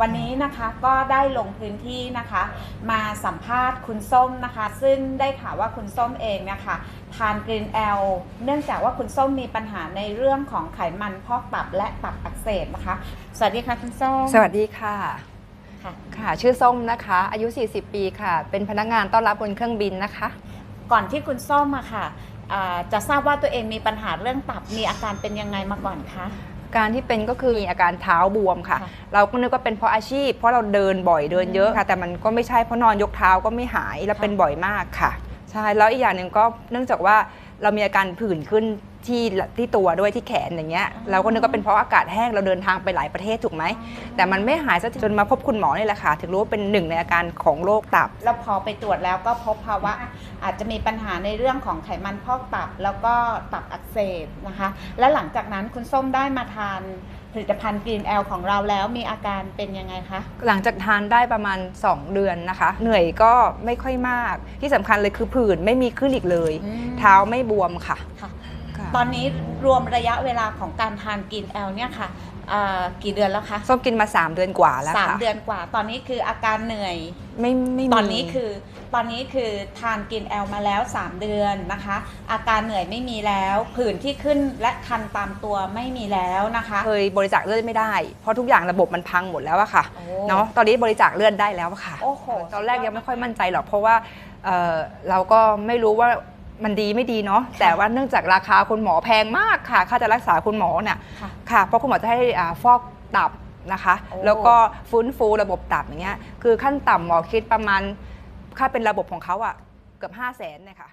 วันนี้นะคะก็ได้ลงพื้นที่นะคะ มาสัมภาษณ์คุณส้มนะคะ ซึ่งได้ข่าวว่าคุณส้มเองนะคะทานกรีนแอลเนื่องจากว่าคุณส้มมีปัญหาในเรื่องของไขมันพอกตับและตับอักเสบนะคะ สวัสดีค่ะคุณส้มสวัสดีค่ะค่ะค่ะชื่อส้มนะคะ อายุ 40 ปีค่ะ เป็นพนักงานต้อนรับบนเครื่องบินนะคะ ก่อนที่คุณส้มอะค่ะอ่าจะทราบว่าตัวเองมีปัญหาเรื่องตับมีอาการเป็นยังไงมาก่อนคะ การที่เป็นก็คือมีอาการเท้าบวมค่ะค่ะ เราก็นึกว่าเป็นเพราะอาชีพ เพราะเราเดินบ่อยเดินเยอะค่ะ แต่มันก็ไม่ใช่เพราะนอนยกเท้าก็ไม่หายแล้วค่ะเป็นบ่อยมากค่ะ ใช่แล้วอีกอย่างหนึ่งก็เนื่องจากว่า เรามีอาการผื่นขึ้นที่ที่ตัวด้วยที่แขนอย่างเงี้ยเราก็นึกว่าเป็นเพราะอากาศแห้งเราเดินทางไปหลายประเทศถูกไหม แต่มันไม่หายสักทีจนมาพบคุณหมอนี่แหละค่ะ ถึงรู้ว่าเป็นหนึ่งในอาการของโรคตับ แล้วพอไปตรวจแล้วก็พบภาวะอาจจะมีปัญหาในเรื่องของไขมันพอกตับ แล้วก็ตับอักเสบนะคะ และหลังจากนั้นคุณส้มได้มาทาน ผลิตภัณฑ์กรีนแอลของเราแล้วมีอาการเป็นยังไงคะ หลังจากทานได้ประมาณ 2 เดือนนะคะ เหนื่อยก็ไม่ค่อยมากที่สำคัญเลยคือผื่นไม่มีขึ้นอีกเลย อืม เท้าไม่บวมค่ะ ค่ะ ค่ะตอนนี้รวมระยะเวลาของการทานกรีนแอลเนี่ยค่ะอ่ากี่เดือนแล้วคะส้มกินมา 3 เดือนกว่าแล้วสามค่ะเดือนกว่า ตอนนี้คืออาการเหนื่อย ไม่ไม่มีตอนนี้คือตอนนี้คือทานกินแอลมาแล้ว 3 เดือนนะคะ อาการเหนื่อยไม่มีแล้วผื่นที่ขึ้นและคันตามตัวไม่มีแล้วนะคะเคยบริจาคเลือดไม่ได้ เพราะทุกอย่างระบบมันพังหมดแล้วอะค่ะโอ้ เนาะตอนนี้บริจาคเลือดได้แล้วอะค่ะ โอ้โหตอนแรกยังไม่ค่อยมั่นใจหรอกเพราะว่าเอ่อเราก็ไม่รู้ว่า มันดีไม่ดีเนาะแต่ว่าเนื่องจากราคาคุณหมอแพงมากค่ะ ค่าจะรักษาคุณหมอเนี่ยค่ะค่ะ เพราะคุณหมอจะให้อ่าฟอกตับนะคะ โอ้ แล้วก็ฟื้นฟูระบบตับอย่างเงี้ยคือขั้นต่ำหมอคิดประมาณค่าเป็นระบบของเขาอะเกือบ5 0 0แสนเนี่ยค่ะ